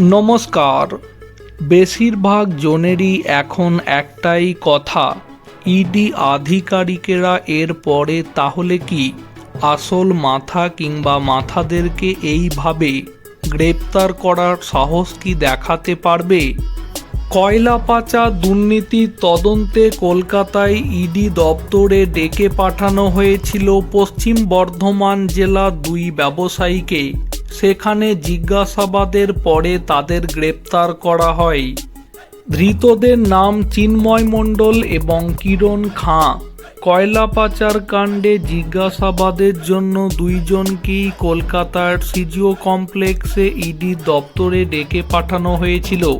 নমস্কার। বেশিরভাগ জনেরই এখন একটাই কথা, ইডি আধিকারিকেরা এর পরে তাহলে কি? আসল মাথা কিংবা মাথাদেরকে এইভাবে গ্রেপ্তার করার সাহস কি দেখাতে পারবে? কয়লা পাচার দুর্নীতির তদন্তে কলকাতায় ইডি দপ্তরে ডেকে পাঠানো হয়েছিল পশ্চিম বর্ধমান জেলার দুই ব্যবসায়ীকে। সেখানে জিজ্ঞাসাবাদের পরে তাদের গ্রেপ্তার করা হয়। ধৃতদের নাম চিন্ময় মণ্ডল এবং কিরণ খাঁ। কয়লা পাচার কাণ্ডে জিজ্ঞাসাবাদের জন্য দুইজনকেই কলকাতার সিজিও কমপ্লেক্সে ইডি দপ্তরে ডেকে পাঠানো হয়েছিল।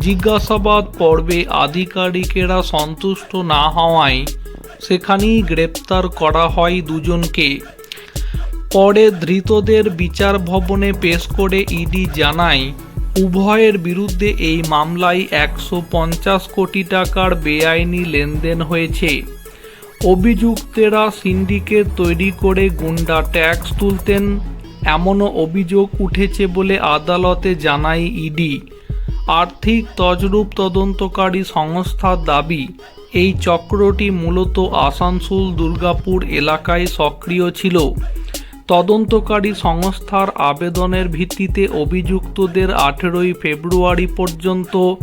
জিজ্ঞাসাবাদ পর্বে আধিকারিকেরা সন্তুষ্ট না হওয়ায় সেখানেই গ্রেপ্তার করা হয় দুজনকে। পরে ধৃতদের বিচার ভবনে পেশ করে ইডি জানায়, উভয়ের বিরুদ্ধে এই মামলায় একশো পঞ্চাশ কোটি টাকার বেআইনি লেনদেন হয়েছে। অভিযুক্তেরা সিন্ডিকেট তৈরি করে গুন্ডা ট্যাক্স তুলতেন, এমনও অভিযোগ উঠেছে বলে আদালতে জানায় ইডি। আর্থিক তজরূপ তদন্তকারী সংস্থার দাবি, এই চক্রটি মূলত আসানসোল দুর্গাপুর এলাকায় সক্রিয় ছিল। তদন্তকারী সংস্থার আবেদনের ভিত্তিতে অভিযুক্তদের আঠেরোই ফেব্রুয়ারি পর্যন্ত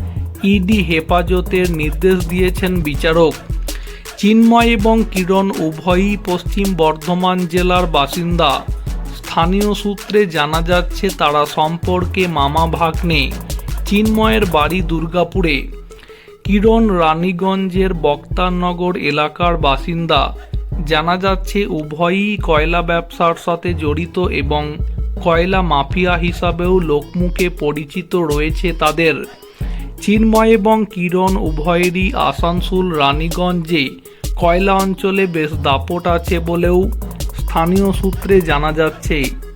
ইডি হেফাজতের নির্দেশ দিয়েছেন বিচারক। চিন্ময় এবং কিরণ উভয়ই পশ্চিম বর্ধমান জেলার বাসিন্দা। স্থানীয় সূত্রে জানা যাচ্ছে, তারা সম্পর্কে মামা ভাগ্নে, চিন্ময়ের বাড়ি দুর্গাপুরে। কিরণ রানীগঞ্জের বক্তারনগর এলাকার বাসিন্দা। জানা যাচ্ছে, উভয়ই কয়লা ব্যবসার সাথে জড়িত এবং কয়লা মাফিয়া হিসাবেও লোকমুখে পরিচিত রয়েছে তাদের। চিন্ময় এবং কিরণ উভয়েরই আসানসোল, রানীগঞ্জে কয়লা অঞ্চলে বেশ দাপট আছে বলেও স্থানীয় সূত্রে জানা যাচ্ছে।